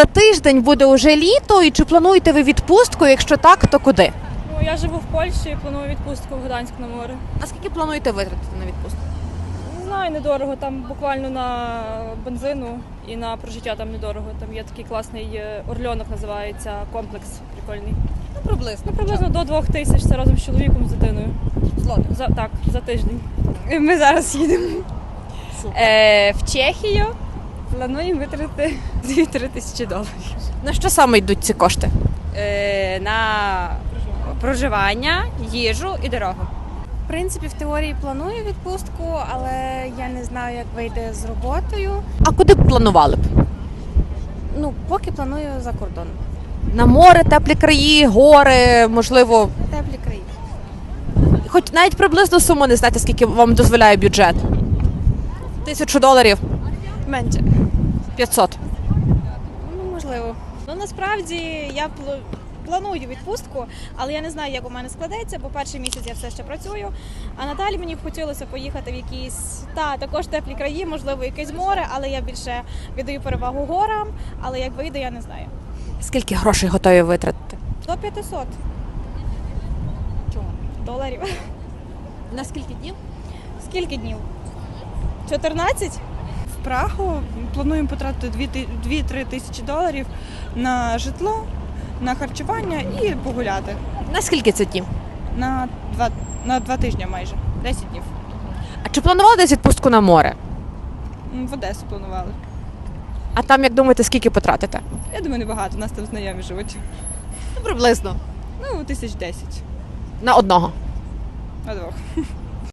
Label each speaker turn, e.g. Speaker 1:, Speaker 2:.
Speaker 1: За тиждень буде уже літо, і чи плануєте ви відпустку? Якщо так, то куди?
Speaker 2: Ну, я живу в Польщі і планую відпустку в Гданськ на море.
Speaker 1: А скільки плануєте витратити на відпустку?
Speaker 2: Не знаю, недорого. Там буквально на бензину і на прожиття там недорого. Там є такий класний е, орльонок, називається комплекс прикольний.
Speaker 1: Ну, приблизно.
Speaker 2: Ну, приблизно до двох тисяч це разом з чоловіком з дитиною.
Speaker 1: Злотих.
Speaker 2: За так, за тиждень.
Speaker 3: Ми зараз їдемо
Speaker 1: Супер.
Speaker 3: е, в Чехію. Плануємо витратити 2-3 тисячі доларів
Speaker 1: На що саме йдуть ці кошти?
Speaker 3: е, на проживання, їжу і дорогу.
Speaker 4: В принципі, в теорії планую відпустку, але я не знаю, як вийде з роботою.
Speaker 1: А куди б планували б?
Speaker 4: Ну, поки планую за кордон.
Speaker 1: На море, теплі краї, гори, можливо,
Speaker 4: Теплі країни.
Speaker 1: хоч навіть приблизно суму не знаєте, скільки вам дозволяє бюджет? Тисячу доларів,
Speaker 4: Менше.
Speaker 1: 500.
Speaker 4: Ну, можливо.
Speaker 5: Ну насправді я пл- планую відпустку, але я не знаю, як у мене складеться, бо перший місяць я все ще працюю. А надалі мені б хотілося поїхати в якісь та також теплі краї, можливо, якесь море, але я більше віддаю перевагу горам. Але як вийде, я не знаю.
Speaker 1: Скільки грошей готові витратити?
Speaker 5: До 500
Speaker 1: Чому?
Speaker 5: доларів.
Speaker 1: На скільки днів?
Speaker 5: Скільки днів? 14?
Speaker 6: В Прагу плануємо потратити 2-3 тисячі доларів на житло, на харчування і погуляти
Speaker 1: На скільки це днів?
Speaker 6: на два, на два тижні майже, 10 днів.
Speaker 1: А чи планували десь відпустку на море?
Speaker 6: В Одесу планували.
Speaker 1: А там, як думаєте, скільки потратите?
Speaker 6: Я думаю, небагато, у нас там знайомі живуть.
Speaker 1: Ну, приблизно.
Speaker 6: Ну, тисяч десять
Speaker 1: На одного.
Speaker 6: на двох.